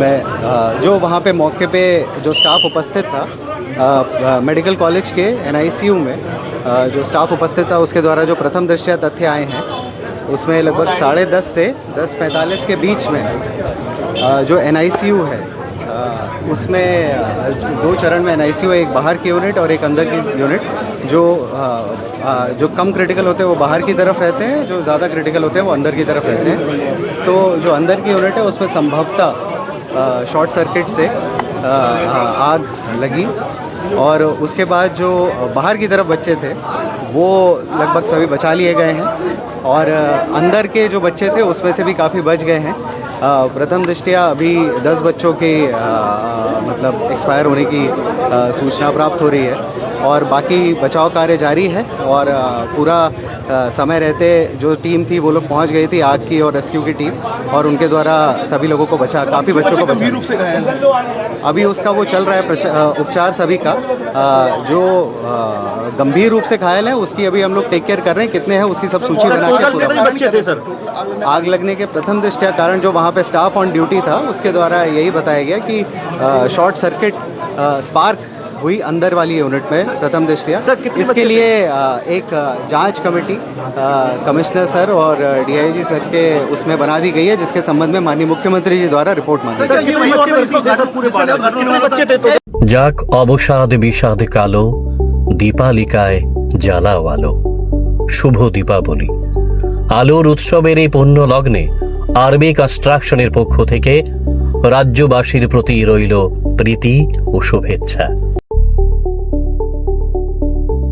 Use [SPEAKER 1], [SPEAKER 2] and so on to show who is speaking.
[SPEAKER 1] मैं जो वहाँ पे मौके पे जो स्टाफ उपस्थित था मेडिकल कॉलेज के एनआईसीयू में जो स्टाफ उपस्थित था, उसके द्वारा जो प्रथम दृष्टया तथ्य आए हैं, उसमें लगभग साढ़े दस से दस पैंतालीस के बीच में जो एनआईसीयू है उसमें दो चरण में एन है, एक बाहर की यूनिट और एक अंदर की यूनिट जो जो कम क्रिटिकल होते हैं, वो बाहर की तरफ़ रहते हैं, जो ज़्यादा क्रिटिकल होते हैं, वो अंदर की तरफ़ रहते हैं। तो जो अंदर की यूनिट है, उसमें संभवतः शॉर्ट सर्किट से आग लगी और उसके बाद जो बाहर की तरफ़ बच्चे थे, वो लगभग सभी बचा लिए गए हैं और अंदर के जो बच्चे थे, उसमें से भी काफ़ी बच गए हैं। प्रथम दृष्टया अभी 10 बच्चों के मतलब एक्सपायर होने की सूचना प्राप्त हो रही है। और बाकी बचाव कार्य जारी है और पूरा समय रहते जो टीम थी वो लोग पहुँच गई थी आग की और रेस्क्यू की टीम और उनके द्वारा सभी लोगों को बचा काफ़ी बच्चों को बचा।
[SPEAKER 2] रूप से
[SPEAKER 1] अभी उसका वो चल रहा है उपचार सभी का। जो गंभीर रूप से घायल है उसकी अभी हम लोग टेक केयर कर रहे हैं। कितने हैं उसकी सब सूची बना के पूरा आग लगने के प्रथम दृष्टया कारण जो वहाँ पे स्टाफ ऑन ड्यूटी था उसके द्वारा यही बताया गया कि शॉर्ट सर्किट स्पार्क हुई अंदर वाली यूनिट में प्रथम दृष्टया
[SPEAKER 2] सर, कितने
[SPEAKER 1] इसके
[SPEAKER 2] बच्चे
[SPEAKER 1] लिए अ, एक अ, जांच कमेटी अ, कमिश्नर सर और डीआईजी सर के उसमें बना दी गई है जिसके संबंध में माननीय मुख्यमंत्री जी द्वारा रिपोर्ट मांगी
[SPEAKER 2] सर कितने बच्चे थे इसको पूरे बारह कितने बच्चे थे तो
[SPEAKER 3] যাক অবসাদ বিষাদ কালো দীপালিকায় জ্বালাও আলো শুভ দীপাবলি আলোর উৎসবের এই পণ্য লগ্নে আরবি কনস্ট্রাকশনের পক্ষ থেকে রাজ্যবাসীর প্রতি রইল প্রীতি ও শুভেচ্ছা